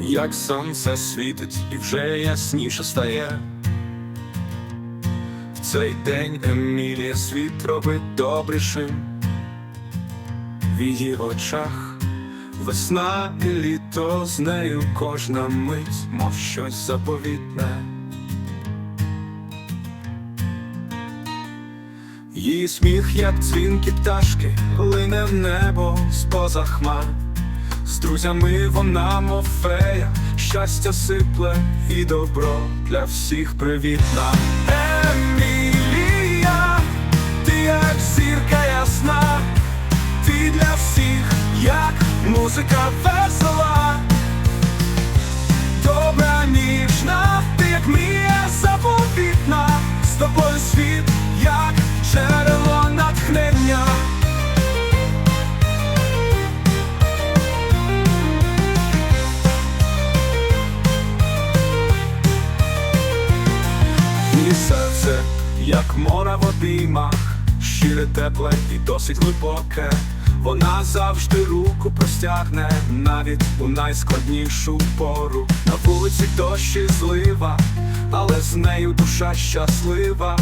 як сонце світить і вже ясніше стає. В цей день Емілія світ робить добрішим. В її очах весна і літо з нею кожна мить, мов щось заповітне. Її сміх, як дзвінки пташки, лине в небо з-поза хмар. З друзями вона мов фея, щастя сипле і добро для всіх привітна. Емілія, ти як зірка ясна, ти для всіх, як музика серце, як море в обіймах, щире тепле і досить глибоке. Вона завжди руку простягне, навіть у найскладнішу пору. На вулиці дощ і злива, але з нею душа щаслива.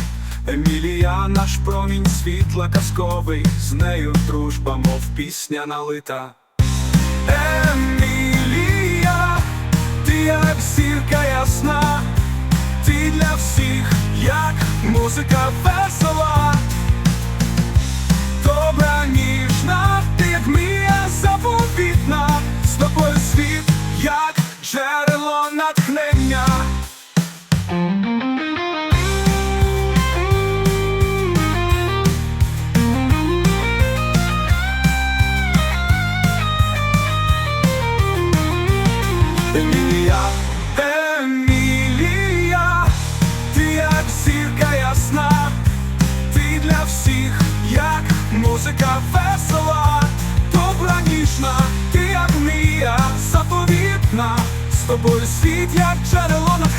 Емілія, наш промінь світла казковий, з нею дружба, мов пісня налита. Емілія, ти як зірка ясна, ти для всіх, як музика весела, добра ніжна, ти як мія заповітна, з тобою світ, як джерело натхнення. Емілія, музика весела, добра ніжна, ти як мрія заповітна, з тобою світ, як джерело натхнення.